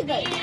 Okay.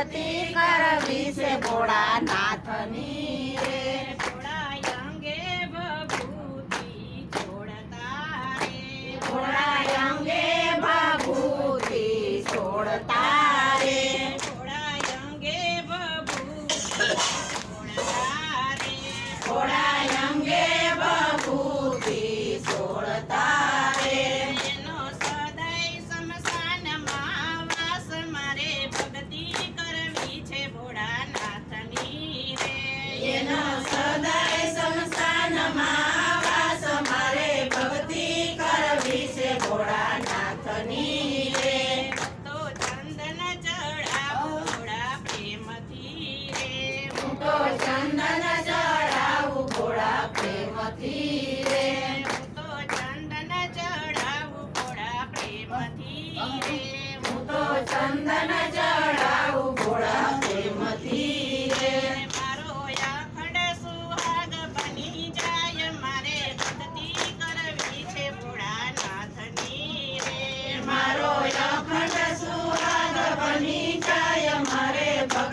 ભક્તિ કરવી છે ભોળાનાથની. રે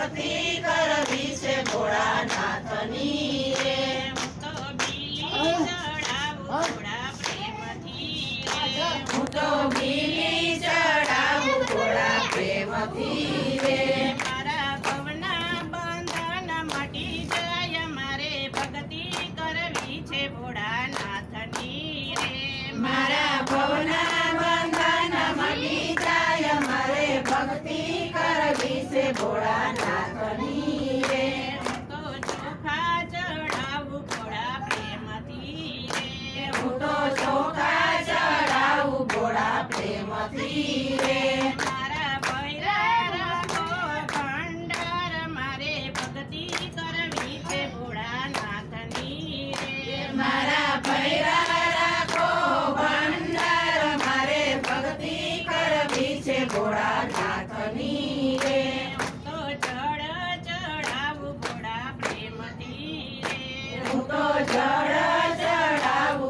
ભક્તિ કરવી છે ભોળાનાથની રે. હું તો બીલી ચડાવું ભોળા પ્રેમથી. for a night.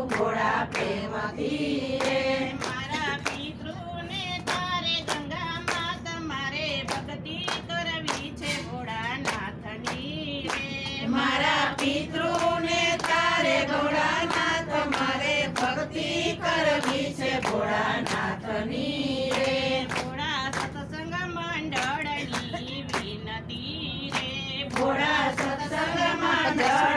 ઘોડા પ્રેમથી મારા પિતૃને તારે ગંગામાં તમારે ભક્તિ કરવી છે ભોળાનાથની રે. મારા પિતૃને તારે ભોળાનાથ તમારે ભક્તિ કરવી છે ભોળાનાથની રે. ભોળા સત્સંગ મંડળની વિનતી રે. ભોળા સત્સંગ મંડળ